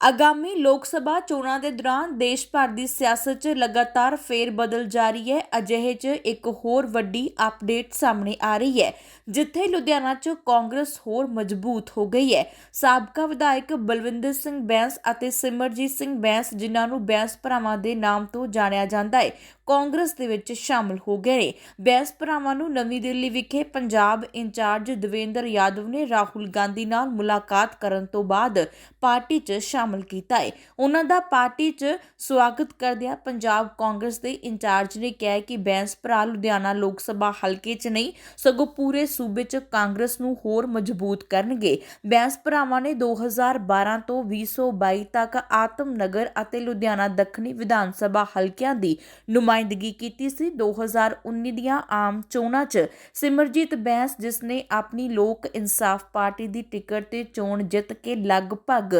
ਆਗਾਮੀ ਲੋਕ ਸਭਾ ਚੋਣਾਂ ਦੇ ਦੌਰਾਨ ਦੇਸ਼ ਭਰ ਦੀ ਸਿਆਸਤ 'ਚ ਲਗਾਤਾਰ ਫੇਰ ਬਦਲ ਜਾਰੀ ਹੈ। ਅਜਿਹੇ 'ਚ ਇੱਕ ਹੋਰ ਵੱਡੀ ਅਪਡੇਟ ਸਾਹਮਣੇ ਆ ਰਹੀ ਹੈ, ਜਿੱਥੇ ਲੁਧਿਆਣਾ 'ਚ ਕਾਂਗਰਸ ਹੋਰ ਮਜ਼ਬੂਤ ਹੋ ਗਈ ਹੈ। ਸਾਬਕਾ ਵਿਧਾਇਕ ਬਲਵਿੰਦਰ ਸਿੰਘ ਬੈਂਸ ਅਤੇ ਸਿਮਰਜੀਤ ਸਿੰਘ ਬੈਂਸ, ਜਿਨ੍ਹਾਂ ਨੂੰ ਬੈਂਸ ਭਰਾਵਾਂ ਦੇ ਨਾਮ ਤੋਂ ਜਾਣਿਆ ਜਾਂਦਾ ਹੈ ਕਾਂਗਰਸ ਦੇ ਵਿੱਚ ਸ਼ਾਮਲ ਹੋ ਗਏ। ਨੇ ਬੈਂਸ ਭਰਾਵਾਂ ਨੂੰ ਨਵੀਂ ਦਿੱਲੀ ਵਿਖੇ ਪੰਜਾਬ ਇੰਚਾਰਜ ਦਵਿੰਦਰ ਯਾਦਵ ਨੇ ਰਾਹੁਲ ਗਾਂਧੀ ਨਾਲ ਮੁਲਾਕਾਤ ਕਰਨ ਤੋਂ ਬਾਅਦ ਪਾਰਟੀ 'ਚ ਸ਼ਾਮਲ ਕੀਤਾ ਹੈ। ਉਹਨਾਂ ਦਾ ਪਾਰਟੀ 'ਚ ਸਵਾਗਤ ਕਰਦਿਆਂ ਪੰਜਾਬ ਕਾਂਗਰਸ ਦੇ ਇੰਚਾਰਜ ਨੇ ਕਿਹਾ ਕਿ ਬੈਂਸ ਭਰਾ ਲੁਧਿਆਣਾ ਲੋਕ ਸਭਾ ਹਲਕੇ 'ਚ ਨਹੀਂ, ਸਗੋਂ ਪੂਰੇ ਸੂਬੇ 'ਚ ਕਾਂਗਰਸ ਨੂੰ ਹੋਰ ਮਜ਼ਬੂਤ ਕਰਨਗੇ। ਬੈਂਸ ਭਰਾਵਾਂ ਨੇ 2012 ਤੋਂ 2022 ਤੱਕ ਆਤਮ ਨਗਰ ਅਤੇ ਲੁਧਿਆਣਾ ਦੱਖਣੀ ਵਿਧਾਨ ਸਭਾ ਹਲਕਿਆਂ ਦੀ ਨੁਮਾਇੰਦਗੀ ਕੀਤੀ ਸੀ। 2019 ਦੀਆਂ ਆਮ ਚੋਣਾਂ 'ਚ ਸਿਮਰਜੀਤ ਬੈਂਸ, ਜਿਸ ਨੇ ਆਪਣੀ ਲੋਕ ਇਨਸਾਫ ਪਾਰਟੀ ਦੀ ਟਿਕਟ ਤੇ ਚੋਣ ਜਿੱਤ ਕੇ ਲਗਭਗ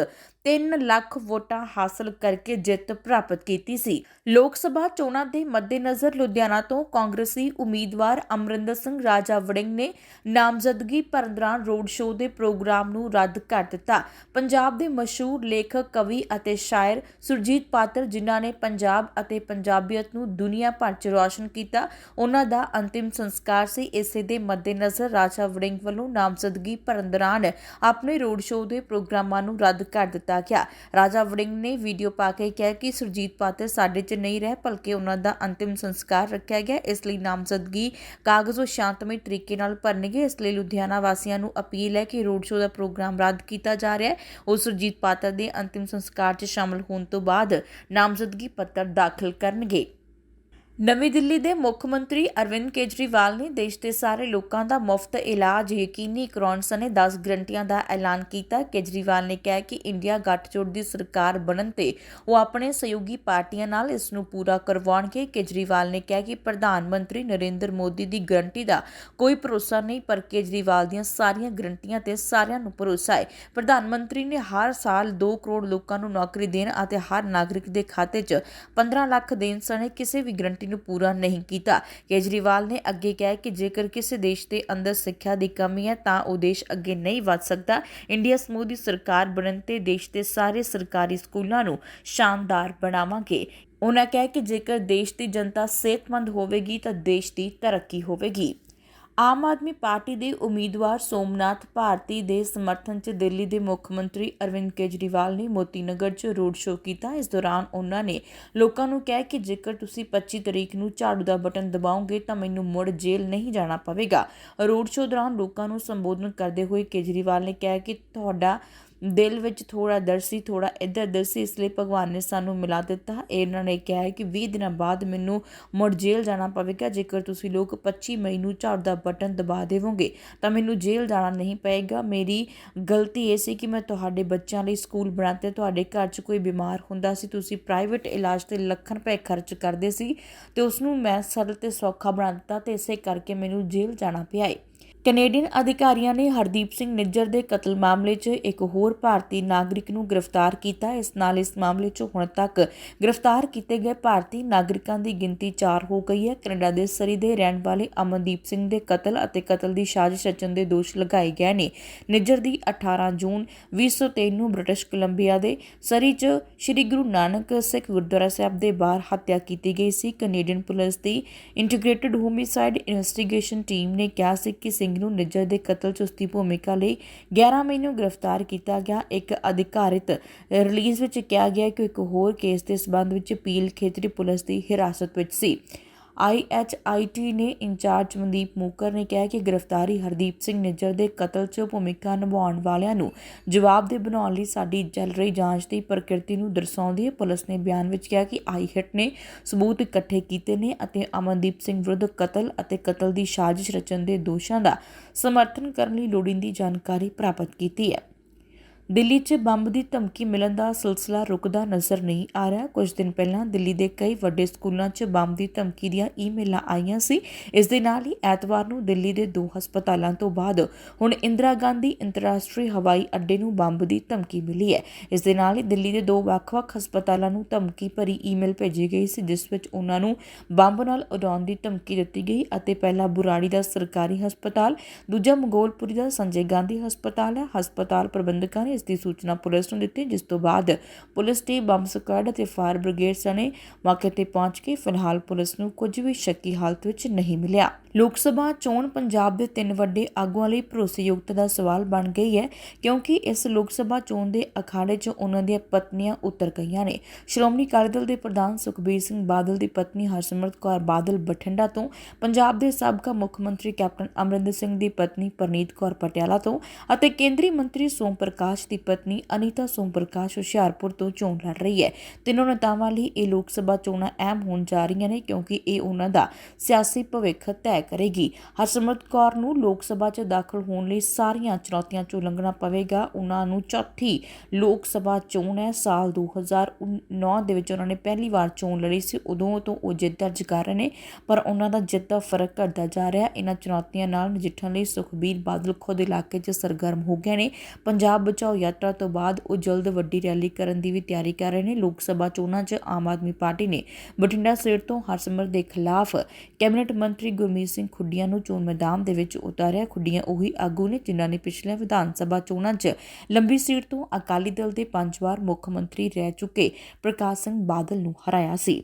3 ਲੱਖ ਵੋਟਾਂ ਹਾਸਲ ਕਰਕੇ ਜਿੱਤ ਪ੍ਰਾਪਤ ਕੀਤੀ ਸੀ। ਲੋਕ ਸਭਾ ਚੋਣਾਂ ਦੇ ਮੱਦੇਨਜ਼ਰ ਲੁਧਿਆਣਾ ਤੋਂ ਕਾਂਗਰਸੀ ਉਮੀਦਵਾਰ ਅਮਰਿੰਦਰ ਸਿੰਘ ਰਾਜਾ ਵੜਿੰਗ ਨੇ ਨਾਮਜ਼ਦਗੀ ਭਰਨ ਦੌਰਾਨ ਰੋਡ ਸ਼ੋਅ ਦੇ ਪ੍ਰੋਗਰਾਮ ਨੂੰ ਰੱਦ ਕਰ ਦਿੱਤਾ। ਪੰਜਾਬ ਦੇ ਮਸ਼ਹੂਰ ਲੇਖਕ, ਕਵੀ ਅਤੇ ਸ਼ਾਇਰ ਸੁਰਜੀਤ ਪਾਤਰ, ਜਿਨ੍ਹਾਂ ਨੇ ਪੰਜਾਬ ਅਤੇ ਪੰਜਾਬੀਅਤ ਨੂੰ ਦੁਨੀਆ ਭਰ 'ਚ ਰੌਸ਼ਨ ਕੀਤਾ, ਉਹਨਾਂ ਦਾ ਅੰਤਿਮ ਸੰਸਕਾਰ ਸੀ। ਇਸੇ ਦੇ ਮੱਦੇਨਜ਼ਰ ਰਾਜਾ ਵੜਿੰਗ ਵੱਲੋਂ ਨਾਮਜ਼ਦਗੀ ਭਰਨ ਦੌਰਾਨ ਆਪਣੇ ਰੋਡ ਸ਼ੋਅ ਦੇ ਪ੍ਰੋਗਰਾਮਾਂ ਨੂੰ ਰੱਦ ਕਰ ਦਿੱਤਾ ਗਿਆ। ਰਾਜਾ ਵੜਿੰਗ ਨੇ ਵੀਡੀਓ ਪਾ ਕੇ ਕਿਹਾ ਕਿ ਸੁਰਜੀਤ ਪਾਤਰ ਸਾਡੇ 'ਚ ਨਹੀਂ ਰਹਿ, ਬਲਕਿ ਉਹਨਾਂ ਦਾ ਅੰਤਿਮ ਸੰਸਕਾਰ ਰੱਖਿਆ ਗਿਆ। ਇਸ ਲਈ ਨਾਮਜ਼ਦਗੀ ਕਾਗਜ਼ ਉਹ ਸ਼ਾਂਤਮਈ ਤਰੀਕੇ ਨਾਲ ਭਰਨਗੇ। ਇਸ ਲਈ ਲੁਧਿਆਣਾ ਵਾਸੀਆਂ ਨੂੰ ਅਪੀਲ ਹੈ ਕਿ ਰੋਡ ਸ਼ੋਅ ਦਾ ਪ੍ਰੋਗਰਾਮ ਰੱਦ ਕੀਤਾ ਜਾ ਰਿਹਾ ਹੈ। ਉਹ ਸੁਰਜੀਤ ਪਾਤਰ ਦੇ ਅੰਤਿਮ ਸੰਸਕਾਰ 'ਚ ਸ਼ਾਮਲ ਹੋਣ ਤੋਂ ਬਾਅਦ ਨਾਮਜ਼ਦਗੀ ਪੱਤਰ ਦਾਖਲ ਕਰਨਗੇ। ਨਵੀਂ ਦਿੱਲੀ ਦੇ ਮੁੱਖ ਮੰਤਰੀ ਅਰਵਿੰਦ ਕੇਜਰੀਵਾਲ ਨੇ ਦੇਸ਼ ਦੇ ਸਾਰੇ ਲੋਕਾਂ ਦਾ ਮੁਫਤ ਇਲਾਜ ਯਕੀਨੀ ਕਰਾਉਣ ਸਣੇ 10 ਗਰੰਟੀਆਂ ਦਾ ਐਲਾਨ ਕੀਤਾ। ਕੇਜਰੀਵਾਲ ਨੇ ਕਿਹਾ ਕਿ ਇੰਡੀਆ ਗੱਠਜੋੜ ਦੀ ਸਰਕਾਰ ਬਣਨ ਤੇ ਉਹ ਆਪਣੇ ਸਹਿਯੋਗੀ ਪਾਰਟੀਆਂ ਨਾਲ ਇਸ ਨੂੰ ਪੂਰਾ ਕਰਵਾਉਣਗੇ। ਕੇਜਰੀਵਾਲ ਨੇ ਕਿਹਾ ਕਿ ਪ੍ਰਧਾਨ ਮੰਤਰੀ ਨਰਿੰਦਰ ਮੋਦੀ ਦੀ ਗਰੰਟੀ ਦਾ ਕੋਈ ਭਰੋਸਾ ਨਹੀਂ, ਪਰ ਕੇਜਰੀਵਾਲ ਦੀਆਂ ਸਾਰੀਆਂ ਗਰੰਟੀਆਂ ਤੇ ਸਾਰਿਆਂ ਨੂੰ ਭਰੋਸਾ ਹੈ। ਪ੍ਰਧਾਨ ਮੰਤਰੀ ਨੇ ਹਰ ਸਾਲ 2 ਕਰੋੜ ਲੋਕਾਂ ਨੂੰ ਨੌਕਰੀ ਦੇਣ ਅਤੇ ਹਰ ਨਾਗਰਿਕ ਦੇ ਖਾਤੇ 'ਚ 15 ਲੱਖ ਦੇਣ ਸਣੇ ਕਿਸੇ ਵੀ ਗਰੰਟੀ ਨੂੰ ਪੂਰਾ ਨਹੀਂ ਕੀਤਾ। ਕੇਜਰੀਵਾਲ ਨੇ ਅੱਗੇ ਕਿਹਾ ਕਿ ਜੇਕਰ ਕਿਸੇ ਦੇਸ਼ ਦੇ ਅੰਦਰ ਸਿੱਖਿਆ ਦੀ ਕਮੀ ਹੈ, ਤਾਂ ਉਹ ਦੇਸ਼ ਅੱਗੇ ਨਹੀਂ ਵਧ ਸਕਦਾ। ਇੰਡੀਆ ਸਮੂਹ ਦੀ ਸਰਕਾਰ ਬਣਨ ਤੇ ਦੇਸ਼ ਦੇ ਸਾਰੇ ਸਰਕਾਰੀ ਸਕੂਲਾਂ ਨੂੰ ਸ਼ਾਨਦਾਰ ਬਣਾਵਾਂਗੇ। ਉਹਨਾਂ ਕਿਹਾ ਕਿ ਜੇਕਰ ਦੇਸ਼ ਦੀ ਜਨਤਾ ਸਿਹਤਮੰਦ ਹੋਵੇਗੀ, ਤਾਂ ਦੇਸ਼ ਦੀ ਤਰੱਕੀ ਹੋਵੇਗੀ। ਆਮ ਆਦਮੀ ਪਾਰਟੀ ਦੇ ਉਮੀਦਵਾਰ ਸੋਮਨਾਥ ਭਾਰਤੀ ਦੇ ਸਮਰਥਨ 'ਚ ਦਿੱਲੀ ਦੇ ਮੁੱਖ ਮੰਤਰੀ ਅਰਵਿੰਦ ਕੇਜਰੀਵਾਲ ਨੇ ਮੋਤੀ ਨਗਰ 'ਚ ਰੋਡ ਸ਼ੋਅ ਕੀਤਾ। ਇਸ ਦੌਰਾਨ ਉਹਨਾਂ ਨੇ ਲੋਕਾਂ ਨੂੰ ਕਿਹਾ ਕਿ ਜੇਕਰ ਤੁਸੀਂ 25 ਤਰੀਕ ਨੂੰ ਝਾੜੂ ਦਾ ਬਟਨ ਦਬਾਓਗੇ ਤਾਂ ਮੈਨੂੰ ਮੁੜ ਜੇਲ੍ਹ ਨਹੀਂ ਜਾਣਾ ਪਵੇਗਾ। ਰੋਡ ਸ਼ੋਅ ਦੌਰਾਨ ਲੋਕਾਂ ਨੂੰ ਸੰਬੋਧਨ ਕਰਦੇ ਹੋਏ ਕੇਜਰੀਵਾਲ ਨੇ ਕਿਹਾ ਕਿ ਤੁਹਾਡਾ ਦਿਲ ਵਿੱਚ ਥੋੜਾ ਦਰ ਸੀ ਥੋੜਾ ਇੱਧਰ ਦਰ ਸੀ, ਇਸ ਲਈ ਭਗਵਾਨ ਨੇ ਸਾਨੂੰ ਮਿਲਾ ਦਿੱਤਾ। ਇਹਨਾਂ ਨੇ ਕਿਹਾ ਹੈ ਕਿ 20 ਦਿਨਾਂ ਬਾਅਦ ਮੈਨੂੰ ਮੁੜ ਜੇਲ੍ਹ ਜਾਣਾ ਪਵੇਗਾ। ਜੇਕਰ ਤੁਸੀਂ ਲੋਕ 25 ਮਈ ਨੂੰ ਝਾੜ ਦਾ ਬਟਨ ਦਬਾ ਦੇਵੋਗੇ, ਤਾਂ ਮੈਨੂੰ ਜੇਲ੍ਹ ਜਾਣਾ ਨਹੀਂ ਪਏਗਾ। ਮੇਰੀ ਗਲਤੀ ਇਹ ਸੀ ਕਿ ਮੈਂ ਤੁਹਾਡੇ ਬੱਚਿਆਂ ਲਈ ਸਕੂਲ ਬਣਾਤੇ, ਤੁਹਾਡੇ ਘਰ 'ਚ ਕੋਈ ਬਿਮਾਰ ਹੁੰਦਾ ਸੀ। ਤੁਸੀਂ ਪ੍ਰਾਈਵੇਟ ਇਲਾਜ ਤੇ ਲੱਖਾਂ ਰੁਪਏ ਖਰਚ ਕਰਦੇ ਸੀ ਤੇ ਉਸ ਨੂੰ ਮੈਂ ਸਰਲ ਤੇ ਸੌਖਾ ਬਣਾ ਦਿੱਤਾ ਤੇ ਇਸੇ ਕਰਕੇ ਮੈਨੂੰ ਜੇਲ੍ਹ ਜਾਣਾ ਪਿਆ ਏ। ਕੈਨੇਡੀਅਨ ਅਧਿਕਾਰੀਆਂ ਨੇ ਹਰਦੀਪ ਸਿੰਘ ਨਿੱਜਰ ਦੇ ਕਤਲ ਮਾਮਲੇ 'ਚ ਇੱਕ ਹੋਰ ਭਾਰਤੀ ਨਾਗਰਿਕ ਨੂੰ ਗ੍ਰਿਫਤਾਰ ਕੀਤਾ। ਇਸ ਨਾਲ ਇਸ ਮਾਮਲੇ 'ਚ ਹੁਣ ਤੱਕ ਗ੍ਰਿਫਤਾਰ ਕੀਤੇ ਗਏ ਭਾਰਤੀ ਨਾਗਰਿਕਾਂ ਦੀ ਗਿਣਤੀ 4 ਹੋ ਗਈ ਹੈ। ਕੈਨੇਡਾ ਦੇ ਸਰੀ ਦੇ ਰਹਿਣ ਵਾਲੇ ਅਮਨਦੀਪ ਸਿੰਘ ਦੇ ਕਤਲ ਅਤੇ ਕਤਲ ਦੀ ਸਾਜ਼ਿਸ਼ ਰਚਣ ਦੇ ਦੋਸ਼ ਲਗਾਏ ਗਏ ਨੇ। ਨਿੱਜਰ ਦੀ 18 ਜੂਨ 2023 ਨੂੰ ਬ੍ਰਿਟਿਸ਼ ਕੋਲੰਬੀਆ ਦੇ ਸਰੀ 'ਚ ਸ੍ਰੀ ਗੁਰੂ ਨਾਨਕ ਸਿੱਖ ਗੁਰਦੁਆਰਾ ਸਾਹਿਬ ਦੇ ਬਾਹਰ ਹੱਤਿਆ ਕੀਤੀ ਗਈ ਸੀ। ਕੈਨੇਡੀਅਨ ਪੁਲਿਸ ਦੀ ਇੰਟੀਗ੍ਰੇਟਿਡ ਹੋਮਿਸਾਈਡ ਇਨਵੈਸਟੀਗੇਸ਼ਨ ਟੀਮ ਨੇ ਕਿਹਾ ਸੀ ਕਿ ਸਿੰਘ ਨੂੰ ਨਿੱਜਰ ਦੇ ਕਤਲ 'ਚ ਉਸਦੀ ਭੂਮਿਕਾ ਲਈ 11 ਮਈ ਨੂੰ ਗ੍ਰਿਫਤਾਰ ਕੀਤਾ ਗਿਆ। ਇੱਕ ਅਧਿਕਾਰਿਤ ਰਿਲੀਜ਼ ਵਿੱਚ ਕਿਹਾ ਗਿਆ ਕਿ ਇੱਕ ਹੋਰ ਕੇਸ ਦੇ ਸਬੰਧ ਵਿੱਚ ਪੀਲ ਖੇਤਰੀ ਪੁਲਿਸ ਦੀ ਹਿਰਾਸਤ ਵਿੱਚ ਸੀ। ਆਈਐਚਆਈਟੀ ਨੇ ਇੰਚਾਰਜ ਮਨਦੀਪ ਮੂਕਰ ਨੇ ਕਿਹਾ ਕਿ ਗ੍ਰਿਫਤਾਰੀ ਹਰਦੀਪ ਸਿੰਘ ਨਿੱਜਰ ਦੇ ਕਤਲ 'ਚ ਭੂਮਿਕਾ ਨਿਭਾਉਣ ਵਾਲਿਆਂ ਨੂੰ ਜਵਾਬਦੇਹ ਬਣਾਉਣ ਲਈ ਸਾਡੀ ਚੱਲ ਰਹੀ ਜਾਂਚ ਦੀ ਪ੍ਰਕਿਰਤੀ ਨੂੰ ਦਰਸਾਉਂਦੀ ਹੈ। ਪੁਲਿਸ ਨੇ ਬਿਆਨ ਵਿੱਚ ਕਿਹਾ ਕਿ ਆਈ ਹਿੱਟ ਨੇ ਸਬੂਤ ਇਕੱਠੇ ਕੀਤੇ ਨੇ ਅਤੇ ਅਮਨਦੀਪ ਸਿੰਘ ਵਿਰੁੱਧ ਕਤਲ ਅਤੇ ਕਤਲ ਦੀ ਸਾਜ਼ਿਸ਼ ਰਚਣ ਦੇ ਦੋਸ਼ਾਂ ਦਾ ਸਮਰਥਨ ਕਰਨ ਲਈ ਲੋੜੀਂਦੀ ਜਾਣਕਾਰੀ ਪ੍ਰਾਪਤ ਕੀਤੀ ਹੈ। ਦਿੱਲੀ 'ਚ ਬੰਬ ਦੀ ਧਮਕੀ ਮਿਲਣ ਦਾ ਸਿਲਸਿਲਾ ਰੁਕਦਾ ਨਜ਼ਰ ਨਹੀਂ ਆ ਰਿਹਾ। ਕੁਝ ਦਿਨ ਪਹਿਲਾਂ ਦਿੱਲੀ ਦੇ ਕਈ ਵੱਡੇ ਸਕੂਲਾਂ 'ਚ ਬੰਬ ਦੀ ਧਮਕੀ ਦੀਆਂ ਈਮੇਲਾਂ ਆਈਆਂ ਸੀ। ਇਸ ਦੇ ਨਾਲ ਹੀ ਐਤਵਾਰ ਨੂੰ ਦਿੱਲੀ ਦੇ ਦੋ ਹਸਪਤਾਲਾਂ ਤੋਂ ਬਾਅਦ ਹੁਣ ਇੰਦਰਾ ਗਾਂਧੀ ਅੰਤਰਰਾਸ਼ਟਰੀ ਹਵਾਈ ਅੱਡੇ ਨੂੰ ਬੰਬ ਦੀ ਧਮਕੀ ਮਿਲੀ ਹੈ। ਇਸ ਦੇ ਨਾਲ ਹੀ ਦਿੱਲੀ ਦੇ ਦੋ ਵੱਖ-ਵੱਖ ਹਸਪਤਾਲਾਂ ਨੂੰ ਧਮਕੀ ਭਰੀ ਈਮੇਲ ਭੇਜੀ ਗਈ ਸੀ, ਜਿਸ ਵਿੱਚ ਉਹਨਾਂ ਨੂੰ ਬੰਬ ਨਾਲ ਉਡਾਉਣ ਦੀ ਧਮਕੀ ਦਿੱਤੀ ਗਈ ਅਤੇ ਪਹਿਲਾ ਬੁਰਾੜੀ ਦਾ ਸਰਕਾਰੀ ਹਸਪਤਾਲ, ਦੂਜਾ ਮੰਗੋਲਪੁਰੀ ਦਾ ਸੰਜੇ ਗਾਂਧੀ ਹਸਪਤਾਲ ਹੈ। ਹਸਪਤਾਲ ਪ੍ਰਬੰਧਕਾਂ ਨੇ ਇਸ ਦੀ ਸੂਚਨਾ ਪੁਲਿਸ ਨੂੰ ਦਿੱਤੀ, ਜਿਸ ਤੋਂ ਬਾਅਦ ਪੁਲਿਸ ਟੀਮ ਬੰਬ ਸਕਾਡ ਅਤੇ ਫਾਇਰ ਬ੍ਰਿਗੇਡ ਸਣੇ ਮੌਕੇ ਤੇ ਪਹੁੰਚ ਕੇ ਫਿਲਹਾਲ ਪੁਲਿਸ ਨੂੰ ਕੁਝ ਵੀ ਸ਼ੱਕੀ ਹਾਲਤ ਵਿੱਚ ਨਹੀਂ ਮਿਲਿਆ। ਲੋਕ ਸਭਾ ਚੋਣ ਪੰਜਾਬ ਦੇ ਤਿੰਨ ਵੱਡੇ ਆਗੂਆਂ ਲਈ ਭਰੋਸੇਯੋਗਤਾ ਦਾ ਸਵਾਲ ਬਣ ਗਈ ਹੈ, ਕਿਉਂਕਿ ਇਸ ਲੋਕ ਸਭਾ ਚੋਣ ਦੇ ਅਖਾੜੇ 'ਚ ਉਹਨਾਂ ਦੀਆਂ ਪਤਨੀਆਂ ਉਤਰ ਗਈਆਂ ਨੇ। ਸ਼੍ਰੋਮਣੀ ਅਕਾਲੀ ਦਲ ਦੇ ਪ੍ਰਧਾਨ ਸੁਖਬੀਰ ਸਿੰਘ ਬਾਦਲ ਦੀ ਪਤਨੀ ਹਰਸਿਮਰਤ ਕੌਰ ਬਾਦਲ ਬਠਿੰਡਾ ਤੋਂ, ਪੰਜਾਬ ਦੇ ਸਾਬਕਾ ਮੁੱਖ ਮੰਤਰੀ ਕੈਪਟਨ ਅਮਰਿੰਦਰ ਸਿੰਘ ਦੀ ਪਤਨੀ ਪਰਨੀਤ ਕੌਰ ਪਟਿਆਲਾ ਤੋਂ ਅਤੇ ਕੇਂਦਰੀ ਮੰਤਰੀ ਸੋਮ ਪ੍ਰਕਾਸ਼ ਦੀ ਪਤਨੀ ਅਨੀਤਾ ਸੋਮ ਪ੍ਰਕਾਸ਼ ਹੁਸ਼ਿਆਰਪੁਰ ਤੋਂ ਚੋਣ ਲੜ ਰਹੀ ਹੈ। ਤਿੰਨੋਂ ਨੇਤਾਵਾਂ ਲਈ ਇਹ ਲੋਕ ਸਭਾ ਚੋਣਾਂ ਅਹਿਮ ਹੋਣ ਜਾ ਰਹੀਆਂ ਨੇ ਕਿਉਂਕਿ ਇਹ ਉਹਨਾਂ ਦਾ ਸਿਆਸੀ ਭਵਿੱਖ ਤੈਅ ਕਰੇਗੀ। ਹਰਸਿਮਰਤ ਕੌਰ ਨੂੰ ਲੋਕ ਸਭਾ 'ਚ ਦਾਖਲ ਹੋਣ ਲਈ ਸਾਰੀਆਂ ਚੁਣੌਤੀਆਂ 'ਚੋਂ ਲੰਘਣਾ ਪਵੇਗਾ। ਉਹਨਾਂ ਨੂੰ ਚੌਥੀ ਲੋਕ ਸਭਾ ਚੋਣ ਹੈ। ਸਾਲ 2009 ਦੇ ਵਿੱਚ ਉਹਨਾਂ ਨੇ ਪਹਿਲੀ ਵਾਰ ਚੋਣ ਲੜੀ ਸੀ। ਉਦੋਂ ਤੋਂ ਉਹ ਜਿੱਤ ਦਰਜ ਕਰ ਰਹੇ ਨੇ, ਪਰ ਉਹਨਾਂ ਦਾ ਜਿੱਤ ਦਾ ਫ਼ਰਕ ਘਟਦਾ ਜਾ ਰਿਹਾ। ਇਹਨਾਂ ਚੁਣੌਤੀਆਂ ਨਾਲ ਨਜਿੱਠਣ ਲਈ ਸੁਖਬੀਰ ਬਾਦਲ ਖੁਦ ਇਲਾਕੇ 'ਚ ਸਰਗਰਮ ਹੋ ਗਏ ਨੇ। ਪੰਜਾਬ ਬਚਾਓ ਯਾਤਰਾ ਤੋਂ ਬਾਅਦ ਉਹ ਜਲਦ ਵੱਡੀ ਰੈਲੀ ਕਰਨ ਦੀ ਵੀ ਤਿਆਰੀ ਕਰ ਰਹੇ ਨੇ। ਲੋਕ ਸਭਾ ਚੋਣਾਂ 'ਚ ਆਮ ਆਦਮੀ ਪਾਰਟੀ ਨੇ ਬਠਿੰਡਾ ਸੀਟ ਤੋਂ ਹਰਸਿਮਰਤ ਦੇ ਖਿਲਾਫ ਕੈਬਨਿਟ ਮੰਤਰੀ ਗੁਰਮੀਤ ਸਿੰਘ ਖੁੱਡੀਆਂ ਨੂੰ ਚੋਣ ਮੈਦਾਨ ਦੇ ਵਿੱਚ ਉਤਾਰਿਆ। ਖੁੱਡੀਆਂ ਉਹੀ ਆਗੂ ਨੇ ਜਿਨ੍ਹਾਂ ਨੇ ਪਿਛਲੇ ਵਿਧਾਨ ਸਭਾ ਚੋਣਾਂ 'ਚ ਲੰਬੀ ਸੀਟ ਤੋਂ ਅਕਾਲੀ ਦਲ ਦੇ ਪੰਜ ਵਾਰ ਮੁੱਖ ਮੰਤਰੀ ਰਹਿ ਚੁੱਕੇ ਪ੍ਰਕਾਸ਼ ਸਿੰਘ ਬਾਦਲ ਨੂੰ ਹਰਾਇਆ ਸੀ।